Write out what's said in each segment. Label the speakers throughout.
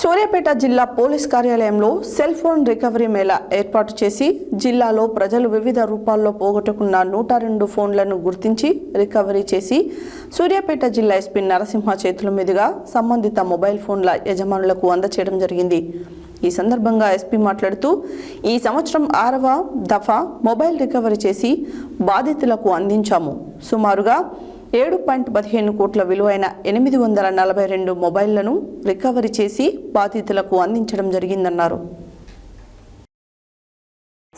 Speaker 1: సూర్యాపేట జిల్లా పోలీస్ కార్యాలయంలో cell phone recovery Mela ఏర్పాటు చేసి జిల్లాలో ప్రజలు వివిధ రూపాల్లో పోగొట్టుకున్న నూట రెండు ఫోన్లను గుర్తించి రికవరీ చేసి సూర్యాపేట జిల్లా ఎస్పీ నరసింహ చేతుల మీదుగా సంబంధిత మొబైల్ ఫోన్ల యజమానులకు అందచేయడం జరిగింది. ఈ సందర్భంగా ఎస్పీ మాట్లాడుతూ ఈ సంవత్సరం ఆరవ దఫా మొబైల్ రికవరీ చేసి బాధితులకు అందించాము. సుమారుగా ఏడు పాయింట్ పదిహేను కోట్ల విలువైన ఎనిమిది వందల నలభై రెండు మొబైళ్ళను రికవరీ చేసి బాధితులకు అందించడం జరిగిందన్నారు.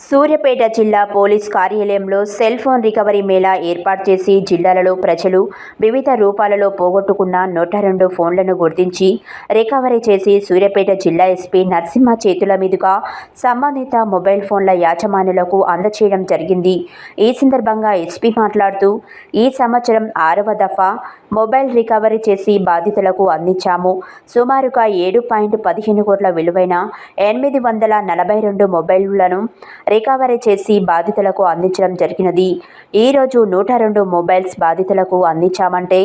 Speaker 2: సూర్యాపేట జిల్లా పోలీస్ కార్యాలయంలో సెల్ ఫోన్ రికవరీ మేళా ఏర్పాటు చేసి జిల్లాలలో ప్రజలు వివిధ రూపాలలో పోగొట్టుకున్న నూట రెండు ఫోన్లను గుర్తించి రికవరీ చేసి సూర్యాపేట జిల్లా ఎస్పీ నరసింహ చేతుల మీదుగా సంబంధిత మొబైల్ ఫోన్ల యాజమానులకు అందచేయడం జరిగింది. ఈ సందర్భంగా ఎస్పీ మాట్లాడుతూ ఈ సంవత్సరం ఆరవ దఫా మొబైల్ రికవరీ చేసి బాధితులకు అందించాము. సుమారుగా ఏడు పాయింట్ పదిహేను కోట్ల విలువైన ఎనిమిది వందల నలభై రెండు మొబైళ్ళను రికవరీ చేసి బాధితులకు అందించడం జరిగినది. ఈరోజు నూట రెండు మొబైల్స్ బాధితులకు అందించామంటే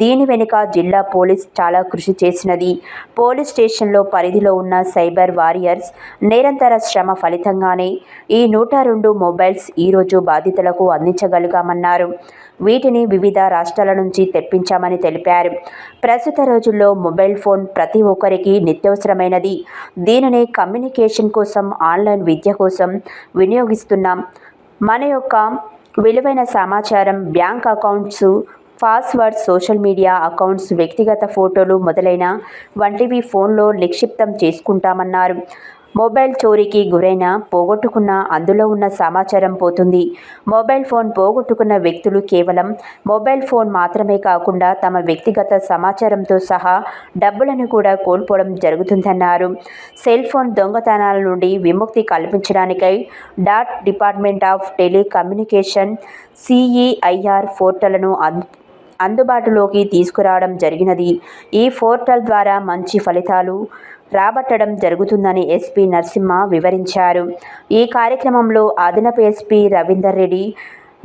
Speaker 2: దీని వెనుక జిల్లా పోలీస్ చాలా కృషి చేసినది. పోలీస్ స్టేషన్లో పరిధిలో ఉన్న సైబర్ వారియర్స్ నిరంతర శ్రమ ఫలితంగానే ఈ నూట రెండు మొబైల్స్ ఈరోజు బాధితులకు అందించగలిగామన్నారు. వీటిని వివిధ రాష్ట్రాల నుంచి తెప్పించామని తెలిపారు. ప్రస్తుత రోజుల్లో మొబైల్ ఫోన్ ప్రతి ఒక్కరికి నిత్యవసరమైనది. దీనిని కమ్యూనికేషన్ కోసం ఆన్లైన్ విద్య కోసం వినియోగిస్తున్నాం. మన యొక్క విలువైన సమాచారం bank accounts password social media accounts వ్యక్తిగత ఫోటోలు మొదలైన వంటివి ఫోన్లో నిక్షిప్తం చేసుకుంటామన్నారు. మొబైల్ చోరీకి గురైన పోగొట్టుకున్న అందులో ఉన్న సమాచారం పోతుంది. మొబైల్ ఫోన్ పోగొట్టుకున్న వ్యక్తులు కేవలం మొబైల్ ఫోన్ మాత్రమే కాకుండా తమ వ్యక్తిగత సమాచారంతో సహా డబ్బులను కూడా కోల్పోవడం జరుగుతుందన్నారు. సెల్ ఫోన్ దొంగతనాల నుండి విముక్తి కల్పించడానికై DoT department of telecommunication CEIR పోర్టల్ను అందుబాటులోకి తీసుకురావడం జరిగినది. ఈ పోర్టల్ ద్వారా మంచి ఫలితాలు రాబట్టడం జరుగుతుందని ఎస్పీ నరసింహ వివరించారు. ఈ కార్యక్రమంలో అదనపు SP Ravinder Reddy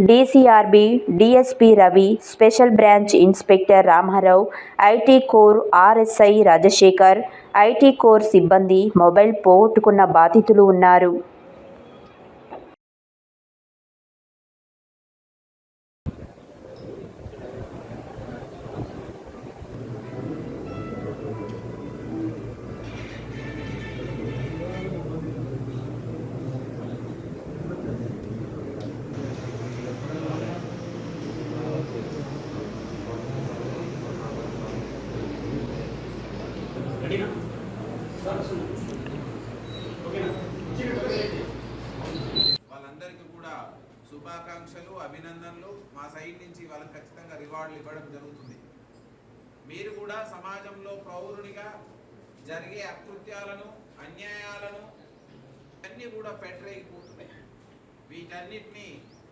Speaker 2: DCRB DSP Ravi special branch inspector Ramarao IT core RSI Rajasekhar IT core సిబ్బంది మొబైల్ పోగొట్టుకున్న బాధితులు ఉన్నారు.
Speaker 3: వాళ్ళందరికీ కూడా శుభాకాంక్షలు అభినందనలు. మా సైడ్ నుంచి వాళ్ళకి ఖచ్చితంగా రివార్డులు ఇవ్వడం జరుగుతుంది. మీరు కూడా సమాజంలో పౌరునిగా జరిగే అకృత్యాలను అన్యాయాలను అన్నీ కూడా పెట్టరేగిపోతున్నాయి. వీటన్నిటిని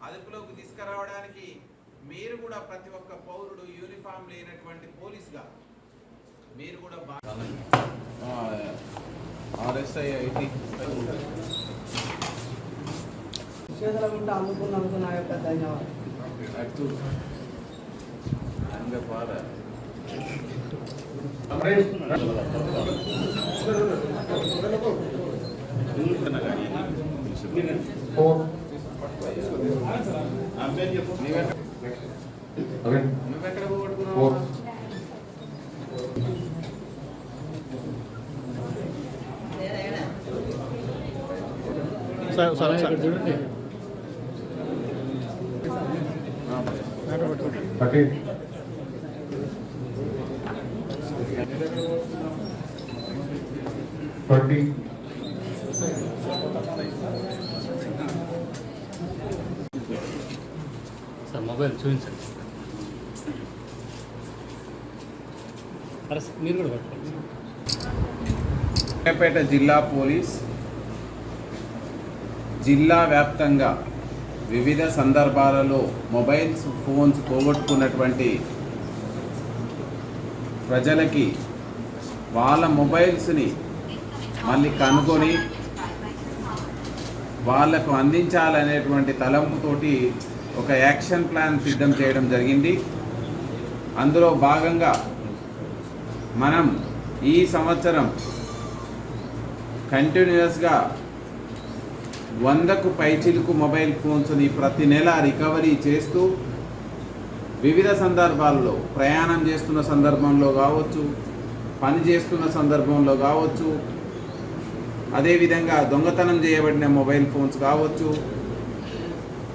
Speaker 3: అదుపులోకి తీసుకురావడానికి మీరు కూడా ప్రతి ఒక్క పౌరుడు యూనిఫామ్ లేనటువంటి పోలీసుగా మీరు కూడా బాగా ఆర్ఎస్ఐ ఐటీ.
Speaker 4: చేతుల గుంట అందుకున్నందుకు నా యొక్క ధన్యవాదాలు.
Speaker 3: నువ్వెక్కడ పోగొట్టుకున్నావు?
Speaker 5: Forty.
Speaker 6: సార్ మొబైల్ చూపించండి. మీరు కూడా పట్టుకోండి.
Speaker 3: జిల్లా పోలీస్ జిల్లా వ్యాప్తంగా వివిధ సందర్భాలలో మొబైల్స్ ఫోన్స్ పోగొట్టుకున్నటువంటి ప్రజలకి వాళ్ళ మొబైల్స్ని మళ్ళీ కనుగొని వాళ్ళకు అందించాలనేటువంటి తలంపుతోటి ఒక యాక్షన్ ప్లాన్ సిద్ధం చేయడం జరిగింది. అందులో భాగంగా మనం ఈ సంవత్సరం కంటిన్యూస్గా వందకు పైచిలుకు మొబైల్ ఫోన్స్ని ప్రతి నెల రికవరీ చేస్తూ వివిధ సందర్భాల్లో ప్రయాణం చేస్తున్న సందర్భంలో కావచ్చు పని చేస్తున్న సందర్భంలో కావచ్చు అదేవిధంగా దొంగతనం చేయబడిన మొబైల్ ఫోన్స్ కావచ్చు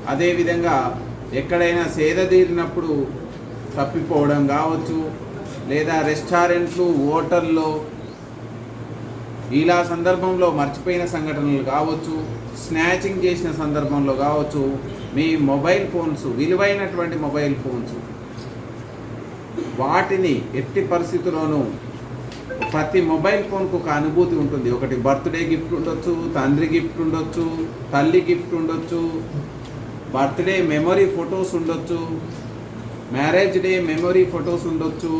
Speaker 3: అదేవిధంగా ఎక్కడైనా సేద తీరినప్పుడు తప్పిపోవడం కావచ్చు లేదా రెస్టారెంట్లు హోటల్లో ఇలా సందర్భంలో మర్చిపోయిన సంఘటనలు కావచ్చు స్నాచింగ్ చేసిన సందర్భంలో కావచ్చు మీ మొబైల్ ఫోన్స్ విలువైనటువంటి మొబైల్ ఫోన్స్ వాటిని ఎట్టి పరిస్థితుల్లోనూ ప్రతి మొబైల్ ఫోన్కు ఒక అనుభూతి ఉంటుంది. ఒకటి బర్త్డే గిఫ్ట్ ఉండొచ్చు తండ్రి గిఫ్ట్ ఉండొచ్చు తల్లి గిఫ్ట్ ఉండొచ్చు బర్త్డే మెమరీ ఫొటోస్ ఉండొచ్చు మ్యారేజ్ డే మెమరీ ఫొటోస్ ఉండొచ్చు.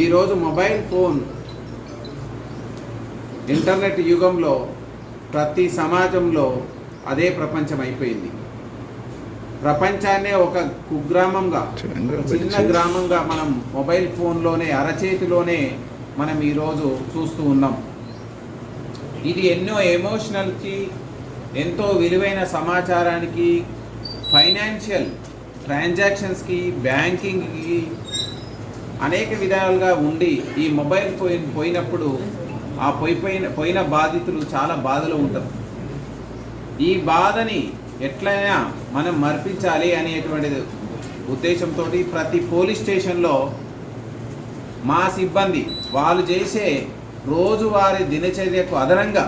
Speaker 3: ఈరోజు మొబైల్ ఫోన్ ఇంటర్నెట్ యుగంలో ప్రతి సమాజంలో అదే ప్రపంచం అయిపోయింది. ప్రపంచాన్నే ఒక కుగ్రామంగా చిన్న గ్రామంగా మనం మొబైల్ ఫోన్లోనే అరచేతిలోనే మనం ఈరోజు చూస్తూ ఉన్నాం. ఇది ఎన్నో ఎమోషనల్కి ఎంతో విలువైన సమాచారానికి ఫైనాన్షియల్ ట్రాన్సాక్షన్స్కి బ్యాంకింగ్కి అనేక విధాలుగా ఉండి ఈ మొబైల్ పోయి పోయినప్పుడు ఆ పోయిపోయిన పోయిన బాధితులు చాలా బాధలో ఉంటారు. ఈ బాధని ఎట్లయినా మనం మర్పించాలి అనేటువంటి ఉద్దేశంతో ప్రతి పోలీస్ స్టేషన్లో మా సిబ్బంది వాళ్ళు చేసే రోజువారీ దినచర్యకు అదనంగా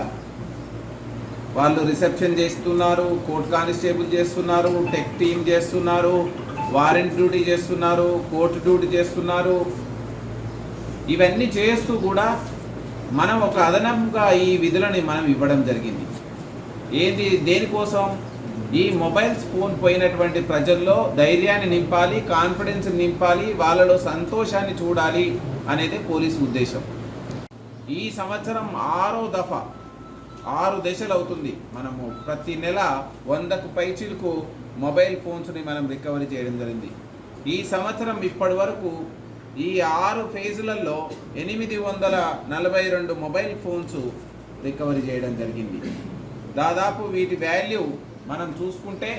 Speaker 3: వాళ్ళు రిసెప్షన్ చేస్తున్నారు కోర్ట్ కానిస్టేబుల్ చేస్తున్నారు టెక్ టీమ్ చేస్తున్నారు వారెంట్ డ్యూటీ చేస్తున్నారు కోర్టు డ్యూటీ చేస్తున్నారు. ఇవన్నీ చేస్తూ కూడా మనం ఒక అదనంగా ఈ విధులని మనం ఇవ్వడం జరిగింది. ఏది దేనికోసం? ఈ మొబైల్స్ ఫోన్ పోయినటువంటి ప్రజల్లో ధైర్యాన్ని నింపాలి కాన్ఫిడెన్స్ నింపాలి వాళ్ళలో సంతోషాన్ని చూడాలి అనేది పోలీసు ఉద్దేశం. ఈ సంవత్సరం ఆరో దఫా ఆరు దశలు అవుతుంది మనము ప్రతి నెల వందకు పైచిలకు మొబైల్ ఫోన్స్ని మనం రికవరీ చేయడం జరిగింది. ఈ సంవత్సరం ఇప్పటి వరకు ఈ ఆరు ఫేజులలో ఎనిమిది వందల నలభై రెండు మొబైల్ ఫోన్స్ రికవరీ చేయడం జరిగింది. దాదాపు వీటి వాల్యూ మనం చూసుకుంటే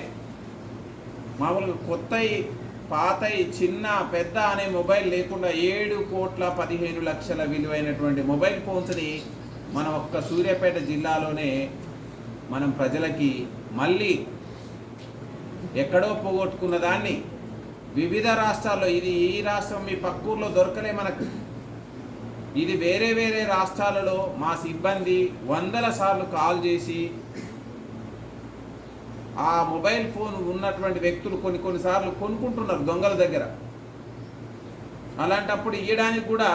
Speaker 3: మామూలుగా కొత్తవి పాత చిన్న పెద్ద అనే మొబైల్ లేకుండా ఏడు కోట్ల పదిహేను లక్షల విలువైనటువంటి మొబైల్ ఫోన్స్ని మన ఒక్క సూర్యాపేట జిల్లాలోనే మనం ప్రజలకి మళ్ళీ ఎక్కడో పోగొట్టుకున్న దాన్ని వివిధ రాష్ట్రాల్లో ఇది ఈ రాష్ట్రం మీ పక్కూర్లో దొరకలే మనకు. ఇది వేరే వేరే రాష్ట్రాలలో మా సిబ్బంది వందల సార్లు కాల్ చేసి ఆ మొబైల్ ఫోన్ ఉన్నటువంటి వ్యక్తులు కొన్ని కొన్నిసార్లు కొనుక్కుంటున్నారు దొంగల దగ్గర. అలాంటప్పుడు ఇవ్వడానికి కూడా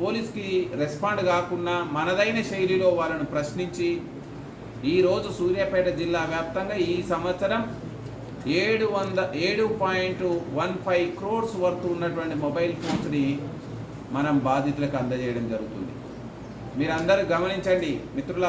Speaker 3: పోలీస్కి రెస్పాండ్ కాకుండా మనదైన శైలిలో వాళ్ళను ప్రశ్నించి ఈరోజు సూర్యాపేట జిల్లా వ్యాప్తంగా ఈ సంవత్సరం ఏడు వంద ఏడు point one five crores worth ఉన్నటువంటి మొబైల్ ఫోన్స్ని మనం బాధితులకు అందజేయడం జరుగుతుంది. మీరందరూ గమనించండి. మిత్రుల